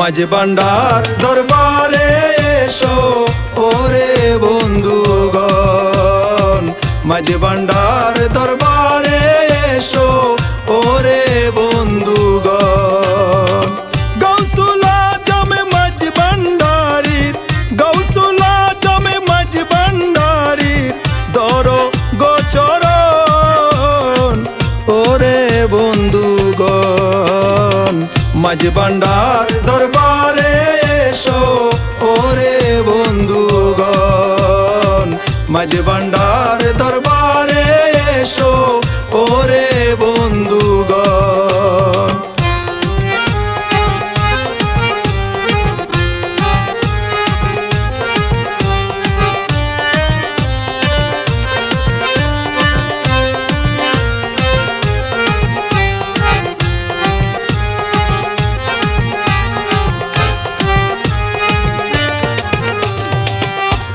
মাঝে বান্ডার দরবারে এসো ওরে বন্ধুগণ। মাঝে বান্ডার মাঝ ভান্ডার দরবারে এসো ওরে বন্ধুগণ। মাঝ ভান্ডার দরবারে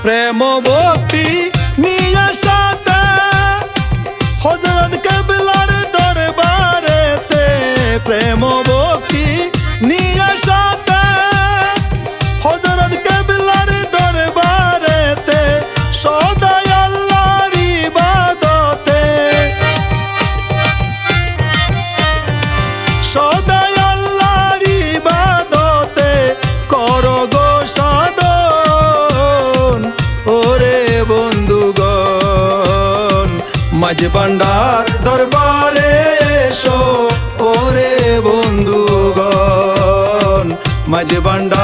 প্রেম ভক্তি নিয়ে সাথে। হজরত মাঝ ভান্ডার দরবারে এসো ওরে বন্ধুগণ। মাঝে ভান্ডার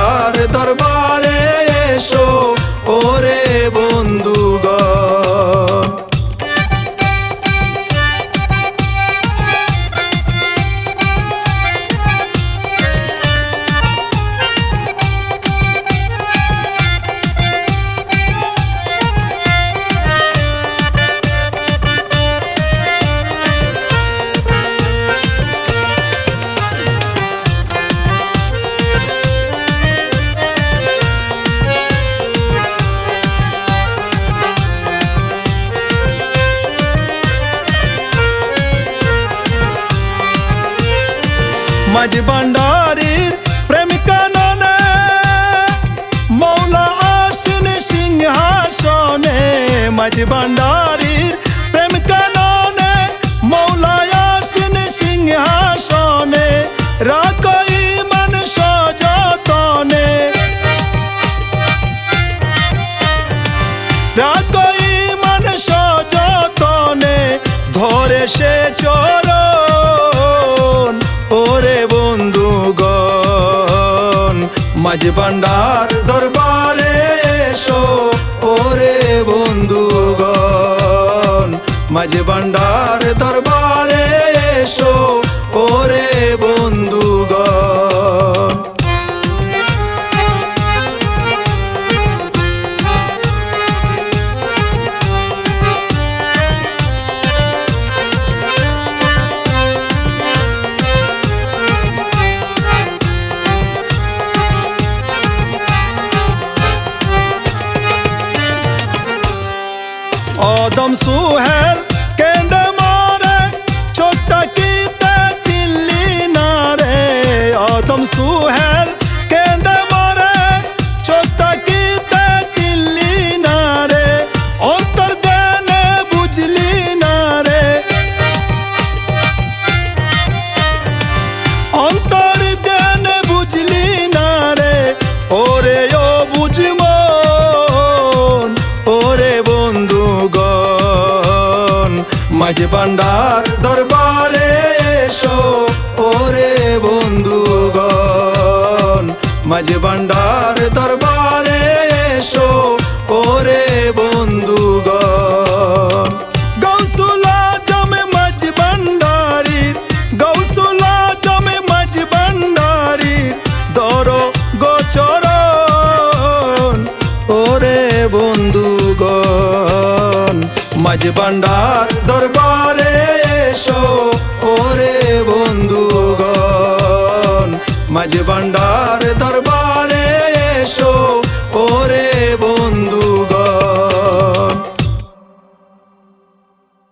মাঝ ভান্ডারির প্রেমিকা ননে মৌলা আসেন সিংহাসনে, মাঝ ভান্ডারির প্রেমিকা ননে মৌলা আসেন সিংহাসনে, রাখই মন সযতনে। রাখই মন সযতনে, ধরে সে চরণ মাঝ ভান্ডার দরবারে এসো। ওরে বন্ধুগণ মাঝ ভান্ডার দরবারে এসো। ওরে বন্ধুগণ। do mësuhet. মাঝ ভান্ডার দরবারে এসো। ওরে বন্ধুগণ, মাঝ ভান্ডার দরবারে এসো। ওরে বন্ধুগণ, গৌসুলা জমে মাঝ ভান্ডারির, গৌসুলা জমে মাঝ ভান্ডারির দর গোচরণ। ওরে বন্ধুগণ সমাজ ভান্ডার দরবারে এসো। ওরে বন্ধুগণ মাঝ ভান্ডার দরবারে এসো।